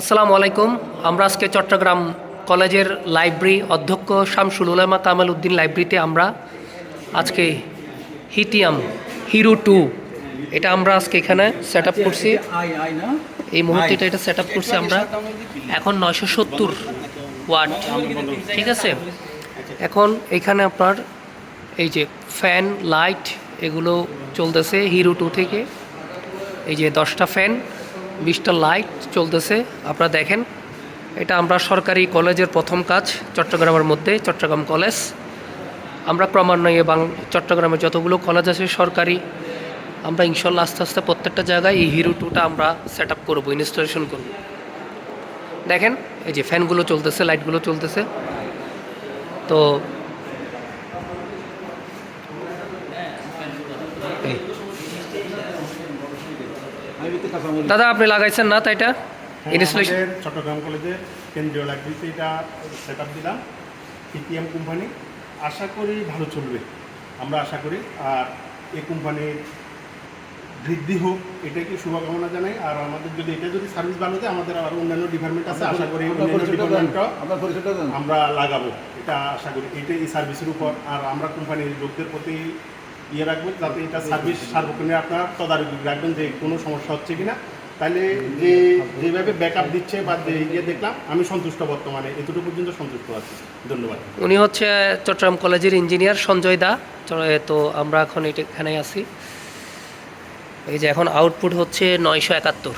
আসসালামু আলাইকুম। আমরা আজকে চট্টগ্রাম কলেজের লাইব্রেরি অধ্যক্ষ শামসুল উলামা কামাল উদ্দিন লাইব্রেরিতে আমরা আজকে হিতিয়াম হিরো টু, এটা আমরা আজকে এখানে সেট আপ করছি। এই মুহূর্তে এটা এটা সেট আপ করছি আমরা। এখন নয়শো সত্তর ওয়াট, ঠিক আছে? এখন এখানে আপনার এই যে ফ্যান লাইট এগুলো চলতেছে হিরো টু থেকে। এই যে দশটা ফ্যান বিশটা লাইট চলতেছে আপনারা দেখেন। এটা আমরা সরকারি কলেজের প্রথম কাজ চট্টগ্রামের মধ্যে চট্টগ্রাম কলেজ। আমরা ক্রমান্বয়ে বাং চট্টগ্রামে যতগুলো কলেজ আছে সরকারি আমরা ইনশাল্লাহ আস্তে আস্তে প্রত্যেকটা জায়গায় এই হিরো টুটা আমরা সেট আপ করব ইনস্টলেশন করব। দেখেন এই যে ফ্যানগুলো চলতেছে লাইটগুলো চলতেছে। তো এই, দাদা আপনি লাগাইছেন না তাইটা? হ্যাঁ, ইনস্টলেশন চট্টগ্রাম কলেজের কেন্দ্রীয় লাইব্রেরিতে এটা সেট আপ দিলাম পিটিএম কোম্পানি আশা করি ভালো চলবে আমরা আশা করি। আর এই কোম্পানির বৃদ্ধি হোক এটাই কি শুভকামনা জানাই। আর আমাদের যদি এটা যদি সার্ভিস ভালো দেয় আমাদের আরও অন্যান্য ডিপার্টমেন্ট আছে আশা করি আমরা লাগাবো। এটা আশা করি এটা এই সার্ভিসের উপর। আর আমরা কোম্পানির লোকদের প্রতি ইয়ে রাখবেন যাতে এটা সার্ভিস সার্বক্ষণে আপনার তদারকি রাখবেন যে কোনো সমস্যা হচ্ছে কি না তাহলে যে যেভাবে ব্যাকআপ দিচ্ছে বা যে ইয়ে দেখলাম, আমি সন্তুষ্ট বর্তমানে। এতটুকু পর্যন্ত সন্তুষ্ট আছি। ধন্যবাদ। উনি হচ্ছে চট্টগ্রাম কলেজের ইঞ্জিনিয়ার সঞ্জয় দা। তো আমরা এখন এখানে আছি। এই যে এখন আউটপুট হচ্ছে নয়শো একাত্তর।